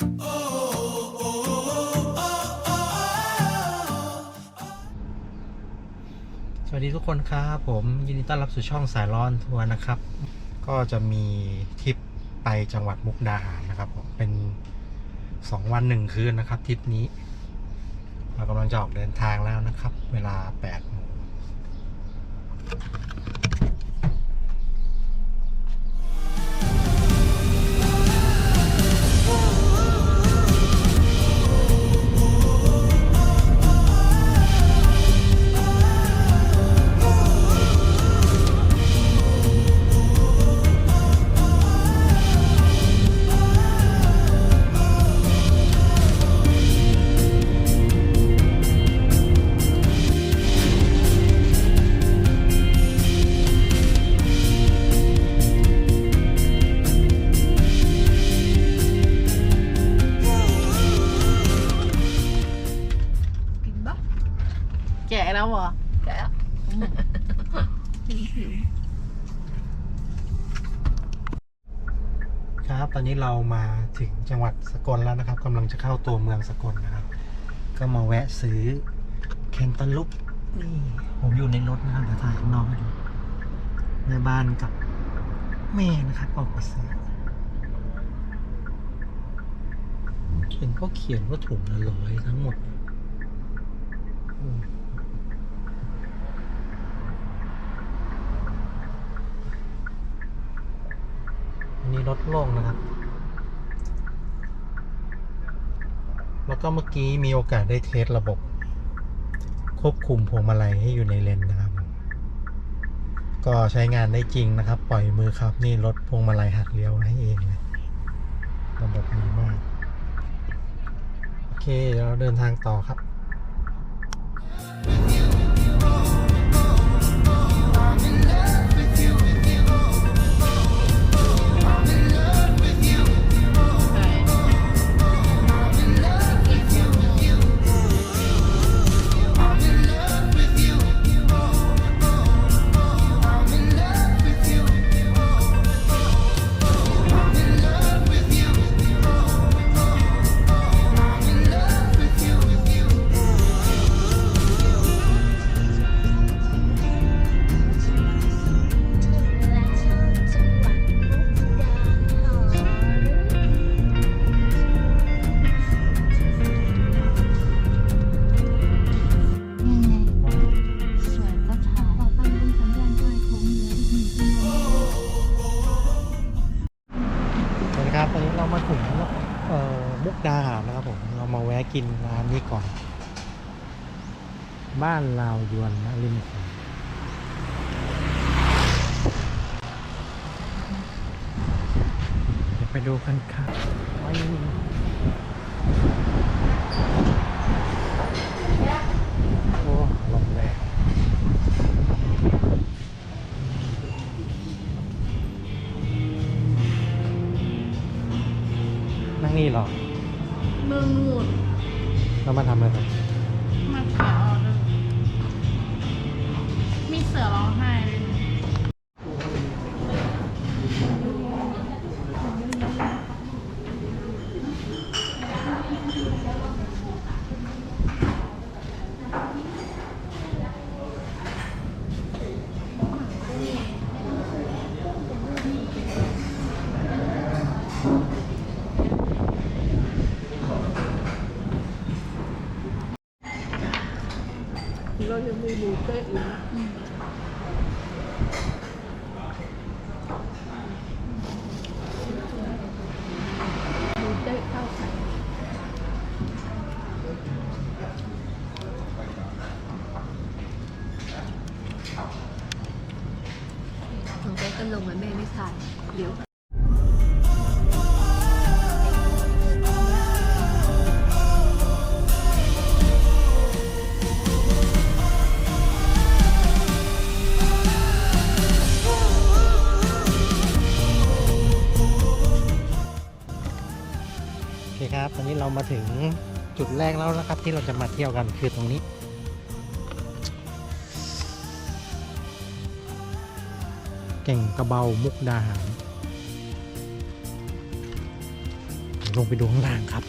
สวัสดีทุกคนครับผมยินดีต้อนรับสู่ช่องสายร้อนทัวร์นะครับ ก็จะมีทริปไปจังหวัดมุกดาหารนะครับผมเป็นสองวันหนึ่งคืนนะครับทริปนี้ เรากำลังจะออกเดินทางแล้วนะครับ เวลา8โมง ถึงจังหวัดสกลแล้วนะครับกำลังจะเข้าตัวเมืองสกลนะครับ ก็มาแวะซื้อแคนตาลูปนี่ผมอยู่ในรถนะครับเดี๋ยวถ่ายข้างนอกให้ดูแม่บ้านกับแม่นะครับออกมาซื้อเห็นเขาเขียนว่าถุงละร้อยทั้งหมดอันนี้รถโล่งนะครับ แล้วก็เมื่อกี้มีโอกาสได้เทสระบบ ควบคุมพวงมาลัยให้อยู่ในเลนนะครับ ก็ใช้งานได้จริงนะครับ ปล่อยมือครับนี่รถพวงมาลัยหักเลี้ยวให้เองเลยระบบดีมาก โอเคเดี๋ยวเราเดินทางต่อครับ กินร้านนี้ก่อน บ้านลาวยวนนะริมโขงเดี๋ยวไปดูกันครับไม่โอ้ลมแรงนั่งนี่หรอ เมืองนูน แล้วมาทำอะไร เรา มาถึงจุดแรกแล้วนะครับ ที่เราจะมาเที่ยวกันคือตรงนี้เก่งกระเบามุกดาหารลงไปดูข้างล่างครับ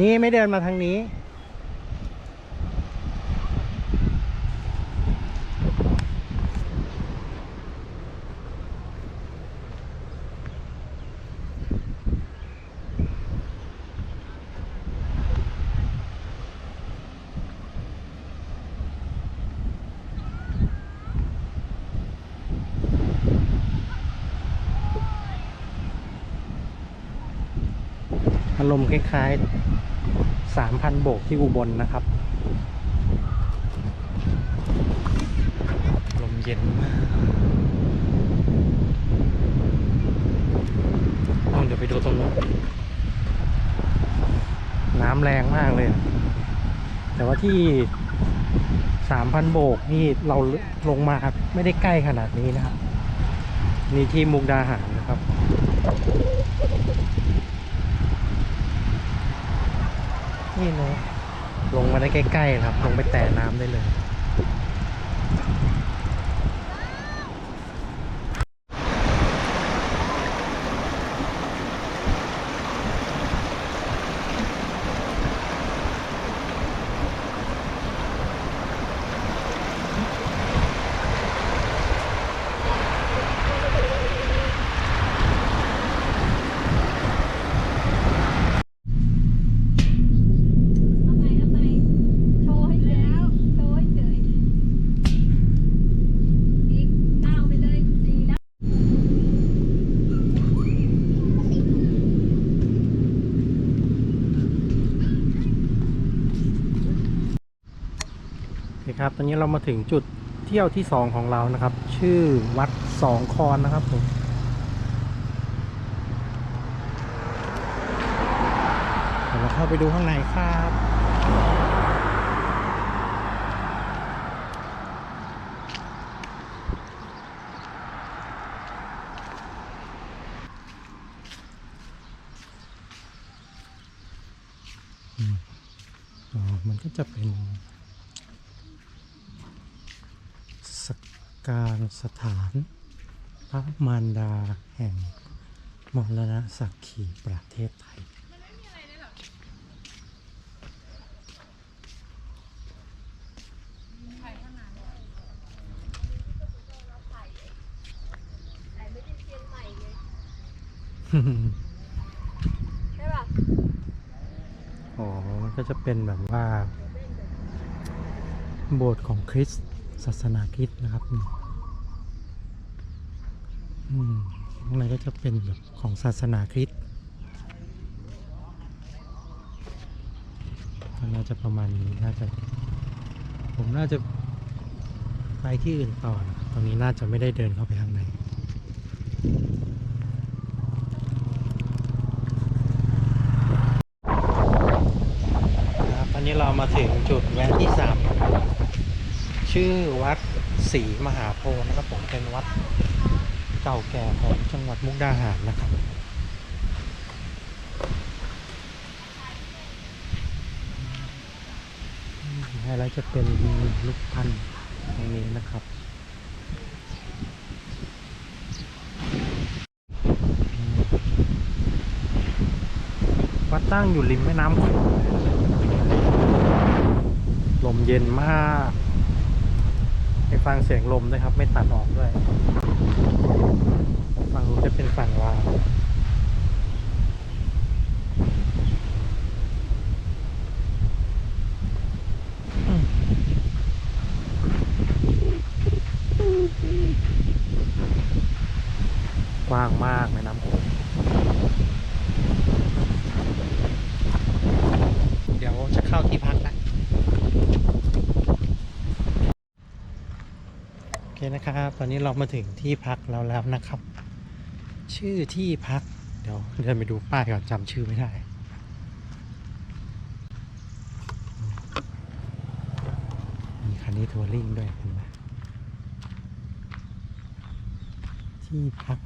นี่ไม่เดินมาทางนี้ อารมณ์คล้ายๆ สามพันโบกที่อุบลนะครับ ลมเย็นเอาเดี๋ยวไปดูตรงนู้นน้ำแรงมากเลย แต่ว่าที่สามพันโบกนี่เราลงมาไม่ได้ใกล้ขนาดนี้นะครับ นี่ที่มุกดาหารนะครับ นี่เนะลงมาได้ใกล้ๆครับ ลงไปแตะน้ำได้เลย เอาไปเอาไปโชว์ให้เฉยโชว์ให้เฉยอีกเก้าไปเลยสี่แล้ว โอเครับ ตอนนี้เรามาถึงจุดเที่ยวที่สองของเรานะครับ ชื่อวัดสองคอนนะครับผมเดี๋ยวเราเข้าไปดูข้างในครับ มันก็จะเป็นส การสถานพระมารดาแห่งมรณะสักขีประเทศไทยใช่ป่ะอ๋อมันก็จะเป็นแบบว่า โบสถ์ของคริสต์ ศาสนาคริสต์นะครับอืมข้างในก็จะเป็นแบบของศาสนาคริสต์ก็น่าจะประมาณนี้น่าจะ ผมน่าจะไปที่อื่นต่อนะตรงนี้น่าจะไม่ได้เดินเข้าไปข้างในครับตอนนี้เรามาถึงจุดแวะที่สาม ชื่อวัดศรีมหาโพธิ์นะครับผมเป็นวัดเก่าแก่ของจังหวัดมุกดาหารนะครับอืมไฮไลท์จะเป็นลูกพันธุ์ตรงนี้นะครับวัดตั้งอยู่ริมแม่น้ำโขงลมเย็นมาก ให้ฟังเสียงลมด้วยครับ ไม่ตัดออกด้วย ฝั่งนู้นจะเป็นฝั่งลาวกว้างมากแม่น้ำโขงเดี๋ยวจะเข้าที่พักแล้ว โอเครับ ตอนนี้เรามาถึงที่พักเราแล้วนะครับ ชื่อที่พัก เดี๋ยวเดินไปดูป้ายก่อนจำชื่อไม่ได้มีคันนี้ทัวริ่งด้วยเห็นไหมที่พัก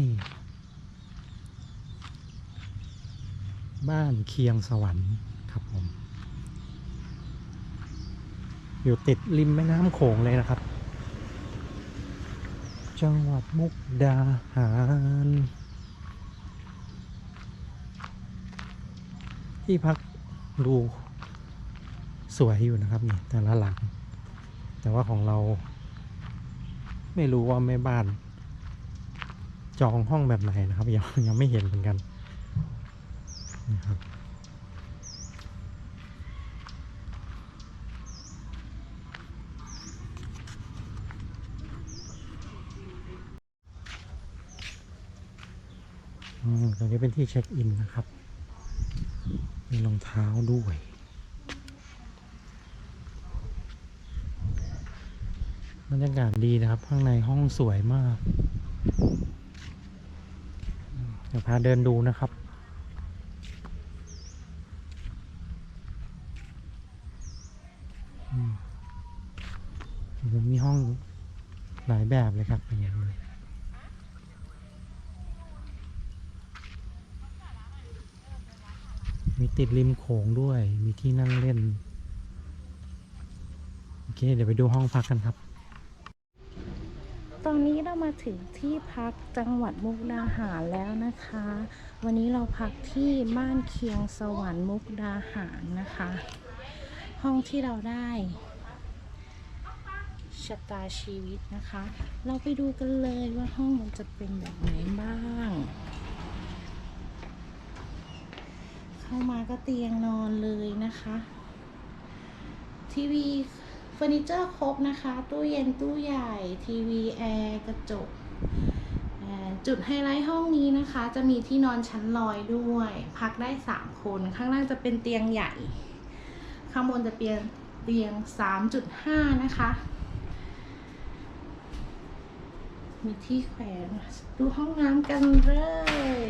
นี่ บ้านเคียงสวรรค์ครับผม อยู่ติดริมแม่น้ำโขงเลยนะครับ จังหวัดมุกดาหาร ที่พักดูสวยอยู่นะครับนี่แต่ละหลัง แต่ว่าของเรา ไม่รู้ว่าแม่บ้าน จองห้องแบบไหนนะครับยังยังไม่เห็นเหมือนกัน นะครับตรงนี้เป็นที่เช็คอินนะครับ มีรองเท้าด้วยบรรยากาศดีนะครับ ข้างในห้องสวยมาก เดี๋ยวพาเดินดูนะครับ อืมโอ้โห มีห้องหลายแบบเลยครับอย่างเงี้ยเลยมีติดริมโขงด้วย มีที่นั่งเล่น โอเค เดี๋ยวไปดูห้องพักกันครับ ตอนนี้เรามาถึงที่พักจังหวัดมุกดาหารแล้วนะคะ วันนี้เราพักที่บ้านเคียงสวรรค์มุกดาหารนะคะ ห้องที่เราได้ ชะตาชีวิตนะคะ เราไปดูกันเลยว่าห้องมันจะเป็นแบบไหนบ้าง เข้ามาก็เตียงนอนเลยนะคะ ทีวีเฟอร์นิเจอร์ครบนะคะ ตู้เย็นตู้ใหญ่ ทีวีแอร์กระจกจุดไฮไลท์ห้องนี้นะคะ จะมีที่นอนชั้นลอยด้วย พักได้ 3 คน ข้างล่างจะเป็นเตียงใหญ่ ข้างบนจะเป็นเตียง 3.5 นะคะ มีที่แขวนดูห้องน้ำกันเลย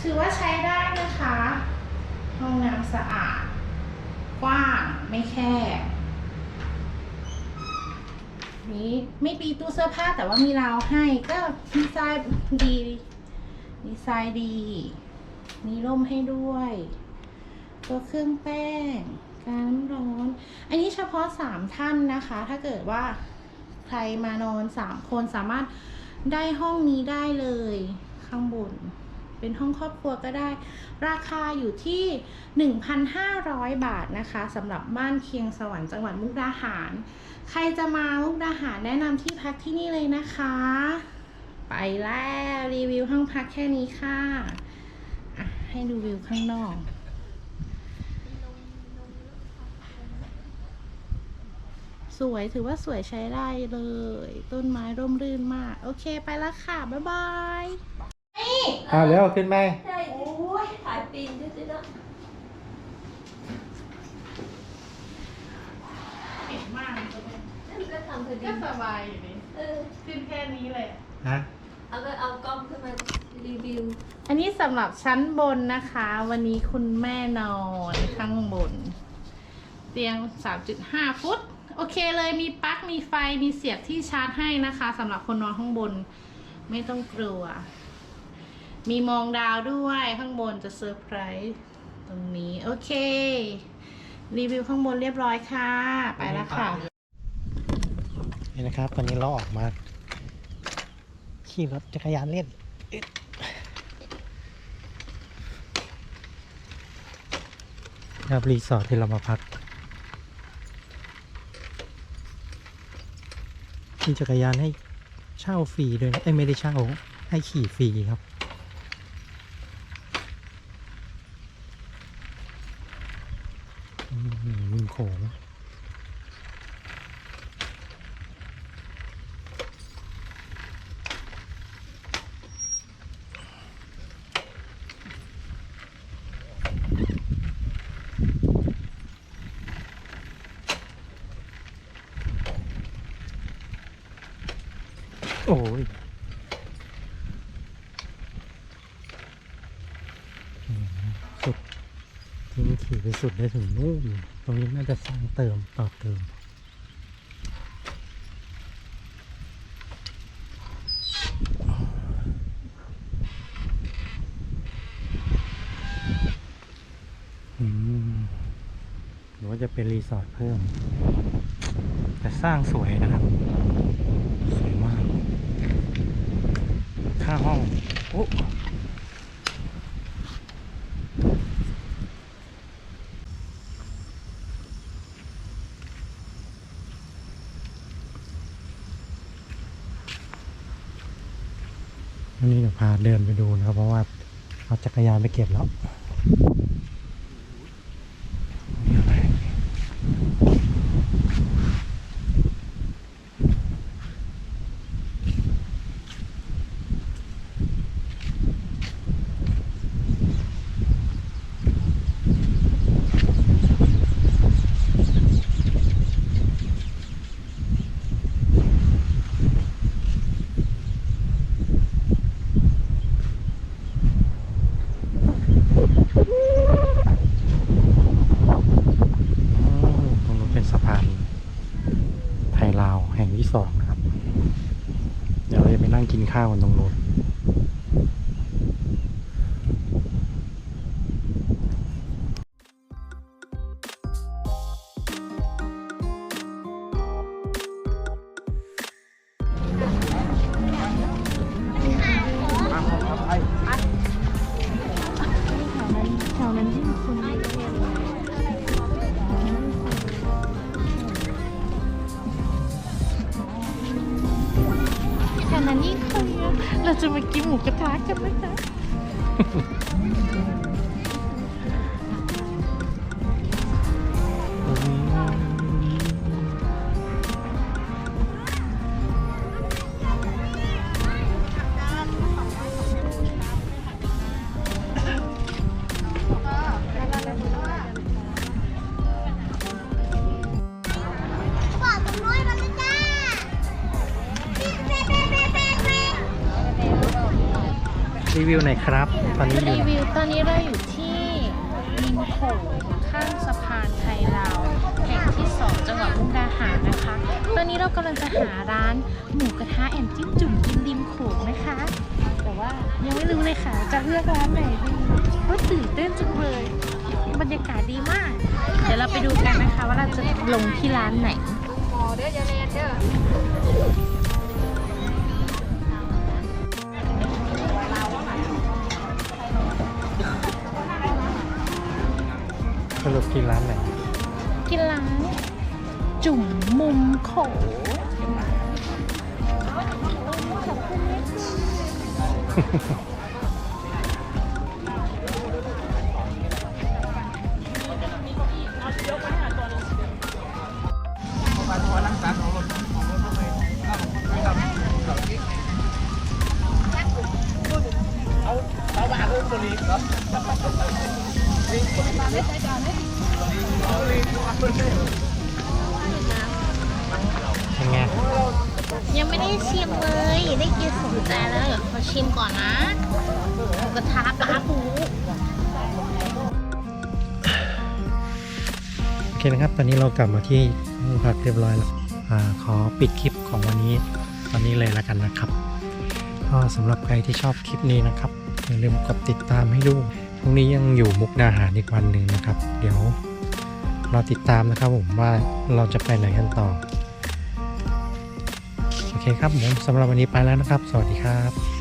ถือว่าใช้ได้นะคะ ห้องน้ำสะอาด กว้างไม่แคบนี้ไม่ปีตู้เสื้อผ้าแต่ว่ามีราวให้ก็ดีไซน์ดีดีไซน์ดี มีร่มให้ด้วย ตัวเครื่องแป้งการน้ำร้อน อันนี้เฉพาะสามท่านนะคะ ถ้าเกิดว่า ใครมานอนสามคนสามารถได้ห้องนี้ได้เลยข้างบน เป็นห้องครอบครัวก็ได้ ราคาอยู่ที่ 1,500 บาทนะคะสำหรับบ้านเคียงสวรรค์จังหวัดมุกดาหาร ใครจะมามุกดาหารแนะนำที่พักที่นี่เลยนะคะ ไปแล้วรีวิวห้องพักแค่นี้ค่ะอะให้ดูวิวข้างนอก สวยถือว่าสวยใช้ได้เลย ต้นไม้ร่มรื่นมาก โอเคไปแล้วค่ะ บ๊ายบายอ่าแล้วขึ้นไหมใช่โอ้ยถ่ายปีนด้วยสินะเห็นมากนั่นก็ทำพอดีก็สบายอยู่นี่เออขึ้นแค่นี้เลยฮะเอาก็เอากล้องขึ้นมารีวิว อันนี้สำหรับชั้นบนนะคะ วันนี้คุณแม่นอนข้างบน เตียง 3.5 ฟุต โอเคเลยมีปลั๊กมีไฟมีเสียบที่ชาร์จให้นะคะสำหรับคนนอนข้างบน ไม่ต้องกลัว มีมองดาวด้วยข้างบนจะเซอร์ไพรส์ตรงนี้ โอเค รีวิวข้างบนเรียบร้อยค่ะ ไปแล้วค่ะ นี่นะครับ ตอนนี้เราออกมา ขี่รถจักรยานเล่น ครับรีสอร์ทที่เรามาพัก มีจักรยานให้เช่าฟรีด้วยนะเอ้ไม่ได้เช่าให้ขี่ฟรีครับอืมริมโขง โอ้ยอืมสุดที่นี่ขี่ไป สุดได้ถึงนู่นตรงนี้น่าจะสร้างเติมต่อเติมอืมหรือว่าจะเป็นรีสอร์ทเพิ่ม แต่สร้างสวยนะครับ สวยมาก ค่าห้อง โอ้วันนี้เดี๋ยวพาเดินไปดูนะครับ เพราะว่าเอา จักรยานไปเก็บแล้ว วิวหน่อยครับ ตอนนี้อยู่รีวิวตอนนี้เราอยู่ที่ริมโขงข้างสะพานไทยลาวแห่งที่2จังหวัดมุกดาหารนะคะ ตอนนี้เรากำลังจะหาร้านหมูกระทะแอนจิ้มจุ่มกินริมโขงนะคะ แต่ว่ายังไม่รู้เลยค่ะจะเลือกร้านไหนดีก็ตื่นเต้นจังเลยบรรยากาศดีมาก เดี๋ยวเราไปดูกันนะคะว่าเราจะลงที่ร้านไหน รุปกินร้านไหนกินร้านจุ่มมุมโขงยัง ไง ยังไม่ได้ชิมเลย ได้กินสนใจแล้วเดี๋ยวขอชิมก่อนนะหมูกระทะปลาปูโอเคนะครับ ตอนนี้เรากลับมาที่ห้องพักเรียบร้อยแล้วอาขอปิดคลิปของวันนี้ตอนนี้เลยแล้วกันนะครับ ก็สำหรับใครที่ชอบคลิปนี้นะครับอย่าลืมกดติดตามให้ดูพรุ่งนี้ยังอยู่มุกดาหารอีกวันหนึ่งนะครับ เดี๋ยวรอติดตามนะครับผมว่าเราจะไปไหนกันต่อโอเค ครับผมสำหรับวันนี้ไปแล้วนะครับ สวัสดีครับ